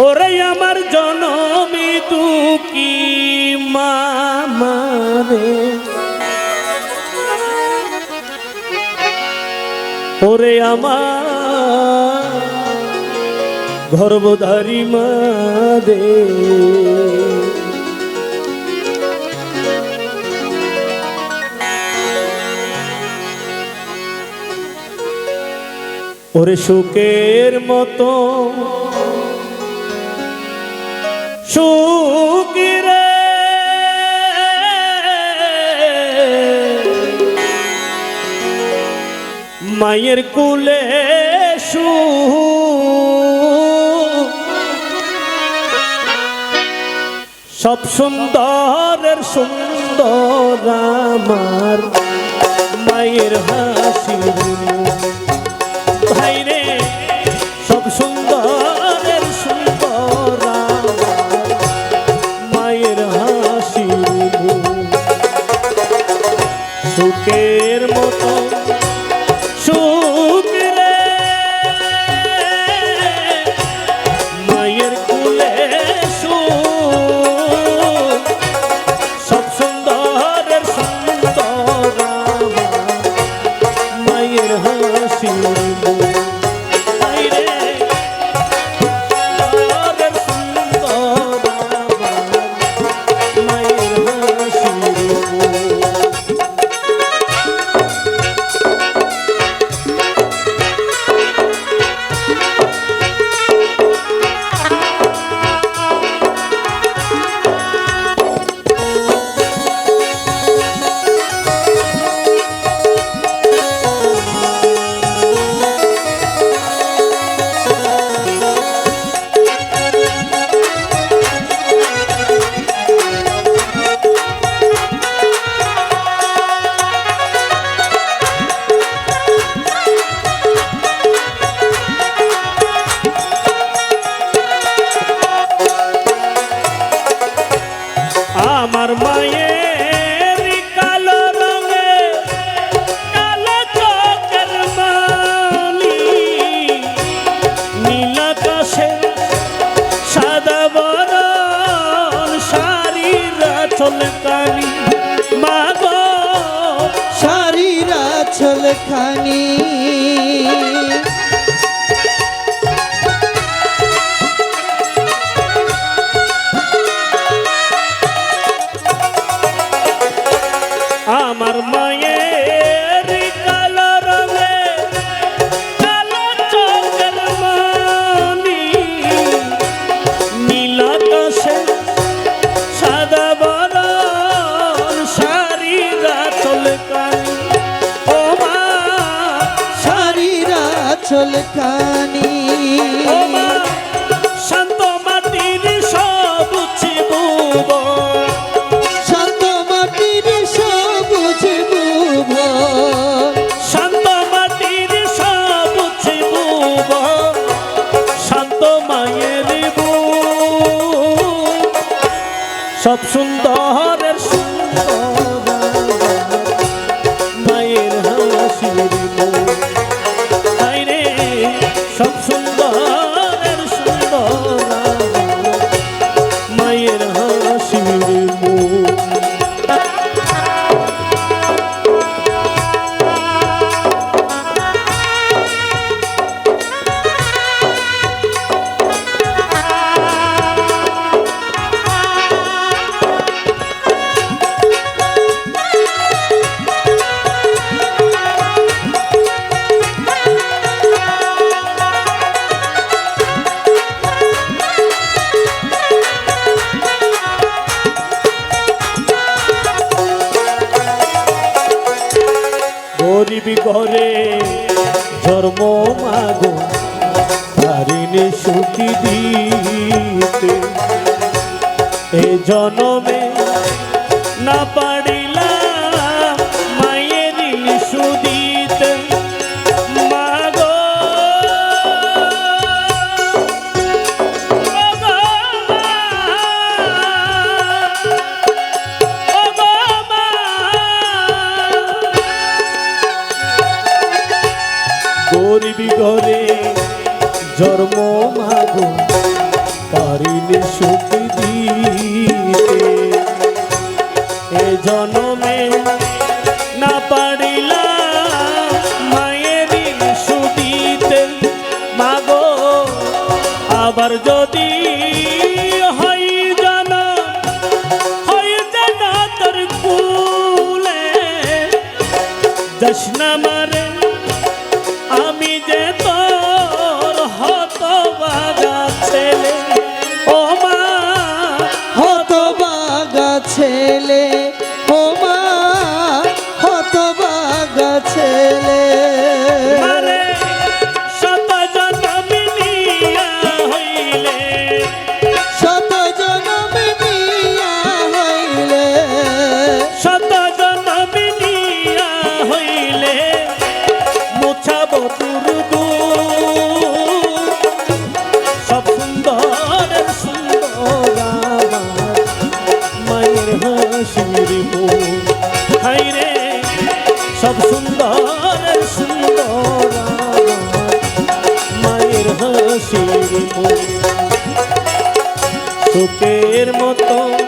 ওরে আমার জনমি দুকি মামারে ওরে আমার গর্ভধারী মা দে ওরে সুখের মতো সুখিরে মায়ের কুলে সু সব সুন্দরের সুন্দর আমার। মায়ের হাসি সুখের মতো শাড়িরা চলকানি মাগো শারীরা ছলখানি শারীরা ছলখানি ও মা শান্ত মাটির সবুজ ভুবন শান্ত মাটির সবুজ ভুবন শান্ত মাটির সবুজ ভুবন শান্ত মায়ের বুক সব সুন্দরের গরিবি ঘরে জন্ম মাগো পারিনি সুখী দিতে। এ জনমে না পারিলাম জন্ম মাগো, পারিলে সুখ দিতে। এ জন্মে না পারিলা মায়ের সুদিতে মাগো, আবার যদি Dash তোকের মতো